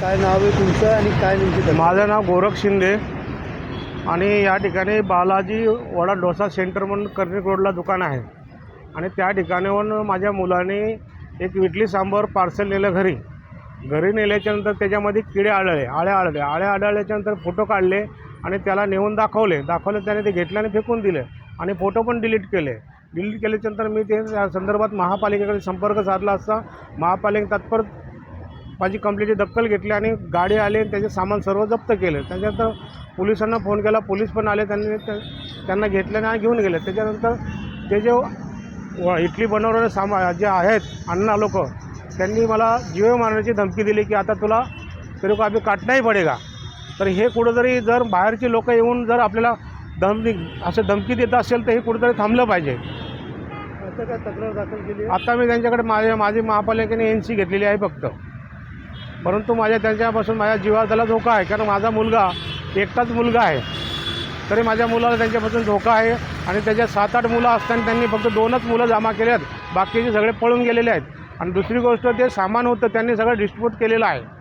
काय नाव आहे तुमचं आणि काय नेमकी माझं नाव गोरख शिंदे. आणि या ठिकाणी बालाजी वडा डोसा सेंटर म्हणून कर्णिक रोडला दुकान आहे. आणि त्या ठिकाणाहून माझ्या मुलाने एक इडली सांबर पार्सल नेलं घरी. घरी नेल्याच्यानंतर त्याच्यामध्ये किडे आढळले आळ्या आढळल्या. आळ्या आढळल्याच्यानंतर फोटो काढले आणि त्याला नेऊन दाखवले. दाखवले त्याने ते घेतल्याने फेकून दिले आणि फोटो पण डिलीट केले. डिलीट केल्याच्यानंतर मी ते त्या संदर्भात महापालिकेकडे संपर्क साधला असता. महापालिका तत्पर माझी कंप्लेंटची दखल घेतली आणि गाडी आली आणि त्याचे सामान सर्व जप्त केले. त्याच्यानंतर पोलिसांना फोन केला. पोलीस पण आले. त्यांनी त्या- त्यांना घेतल्याने आणि घेऊन गेले. त्याच्यानंतर ते जे व- इडली बनवणारे सामा जे आहेत अण्णा लोक त्यांनी मला जीवे मारण्याची धमकी दिली की आता तुला तरी को आम्ही काटणाही पडेगा. तर हे कुठंतरी जर बाहेरचे लोक येऊन जर आपल्याला धमकी असं धमकी देत असेल तर हे कुठंतरी थांबलं पाहिजे. आता काय तक्रार दाखल केली आता मी त्यांच्याकडे माझ्या माझी महापालिकेने एन सी घेतलेली आहे फक्त. परंतु माझ्या त्यांच्यापासून माझ्या जीवाला त्याला धोका आहे. कारण माझा मुलगा एकटाच मुलगा आहे. तरी माझ्या मुलाला त्यांच्यापासून धोका आहे आणि त्याच्या सात आठ मुलं असताना त्यांनी फक्त दोनच मुलं जमा केले आहेत. बाकीचे सगळे पळून गेलेले आहेत. आणि दुसरी गोष्ट ते सामान होतं त्यांनी सगळं डिस्ट्रीब्यूट केलेलं आहे.